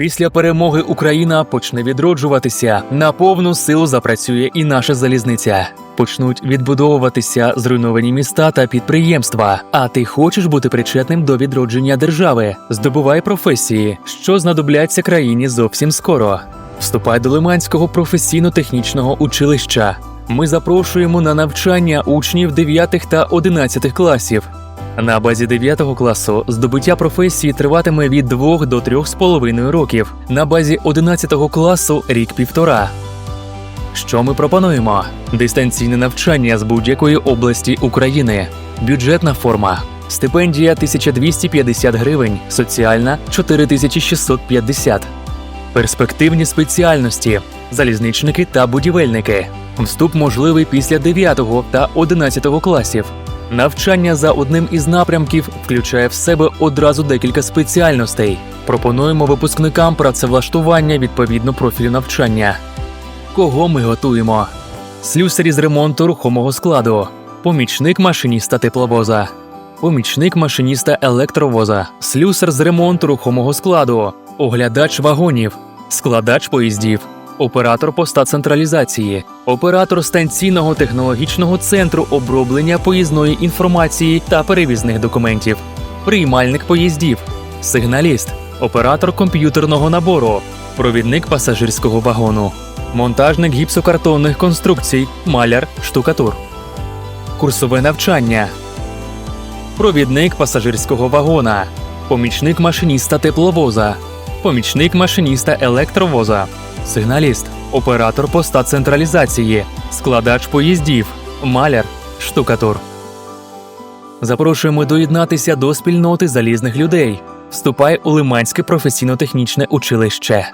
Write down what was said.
Після перемоги Україна почне відроджуватися. На повну силу запрацює і наша залізниця. Почнуть відбудовуватися зруйновані міста та підприємства. А ти хочеш бути причетним до відродження держави? Здобувай професії, що знадобляться країні зовсім скоро. Вступай до Лиманського професійно-технічного училища. Ми запрошуємо на навчання учнів 9 та 11 класів. На базі 9 класу здобуття професії триватиме від 2 до 3,5 років. На базі 11 класу рік півтора. Що ми пропонуємо? Дистанційне навчання з будь-якої області України, бюджетна форма, стипендія 1250 гривень, соціальна 4650. Перспективні спеціальності залізничники та будівельники. Вступ можливий після 9 та 11 класів. Навчання за одним із напрямків включає в себе одразу декілька спеціальностей. Пропонуємо випускникам працевлаштування відповідно профілю навчання. Кого ми готуємо? Слюсарі з ремонту рухомого складу, помічник машиніста тепловоза, помічник машиніста електровоза, слюсар з ремонту рухомого складу, оглядач вагонів, складач поїздів, оператор поста централізації, оператор станційного технологічного центру оброблення поїзної інформації та перевізних документів, приймальник поїздів, сигналіст, оператор комп'ютерного набору, провідник пасажирського вагону, монтажник гіпсокартонних конструкцій, маляр, штукатур, курсове навчання, провідник пасажирського вагона, помічник машиніста тепловоза, помічник машиніста електровоза, сигналіст, оператор поста централізації, складач поїздів, маляр, штукатур. Запрошуємо доєднатися до спільноти залізних людей. Вступай у Лиманське професійно-технічне училище.